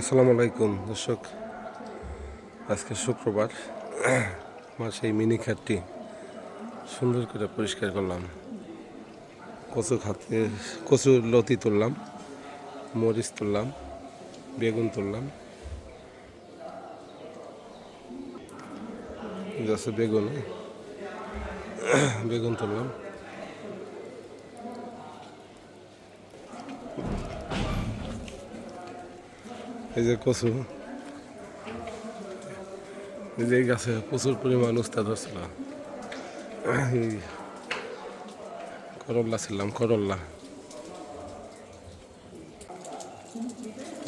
আসসালামু আলাইকুম, দর্শক। আজকে শুক্রবার। আমার সেই মিনি খাতটি সুন্দর করে পরিষ্কার করলাম। কচু খাতে, কচু লতি তুললাম, মরিচ তুললাম, বেগুন তুললাম। বেগুন বেগুন তুললাম। এই যে কচু। এই যে গাছে প্রচুর পরিমাণ উস্তাদ হচ্ছিল করল্লা ছিলাম, করল্লা।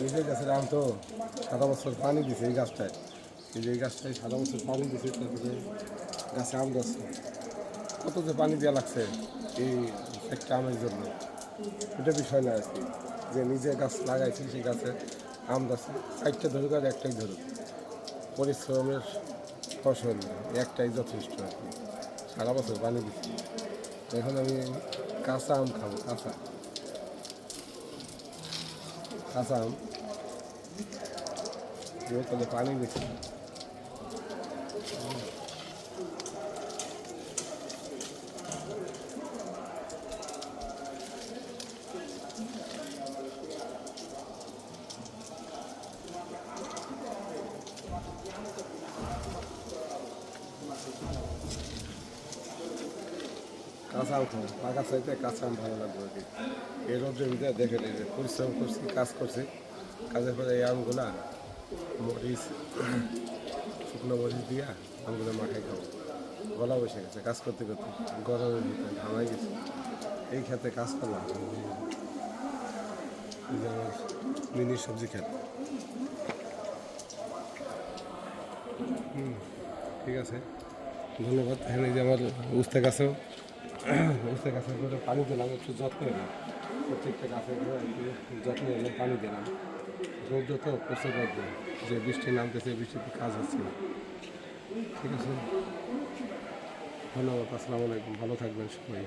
এই যে গাছের আম তো সারা বছর পানি দিছে এই গাছটায়। এই যে এই গাছটায় সারা বছর পানি দিছে, তারপরে গাছে আম গাছ কত যে পানি দেওয়া লাগছে এই একটা আমের জন্য। এটা বিষয় না আর কি। যে নিজে গাছ লাগাইছি সেই গাছে আম গাছে চারটে ধরুক আর একটাই ধরুক। পরিশ্রমের ফসল একটাই যথেষ্ট আর কি। সারা বছর পানি দিচ্ছি। এখন আমি কাঁচা আম খাব, কাঁচা। কাঁচা আম। তাহলে পানি দিচ্ছি। কাঁচা খাব পাকা চাইতে কাঁচা আম ভালো লাগবে আর কি। এই রোদ্রের ভিতরে দেখে এই যে পরিশ্রম করছি, কাজ করছি, কাজের পরে এই আমগুলা মরিচ, শুকনো মরিচ দিয়া আমগুলো মাখাই খাব। গলা বসে গেছে, কাজ করতে করতে গরমের ভিতরে ঘামাই গেছে। এই খেতে কাজ করলাম। মিনি সবজি খেত। ঠিক আছে। ধন্যবাদ। এখানে যে আমার উস্তে গাছেও উস্তে গাছের করে পানি দিলাম, একটু যত্ন নিলাম। প্রত্যেকটা গাছের করে যত্ন নিলাম, পানি দিলাম। রৌদ্র তো প্রচুর রৌদ্র। যে বৃষ্টি নামতেছে বৃষ্টিতে কাজ হচ্ছে না। ঠিক আছে? ধন্যবাদ, আসসালামু আলাইকুম। ভালো থাকবেন সবাই।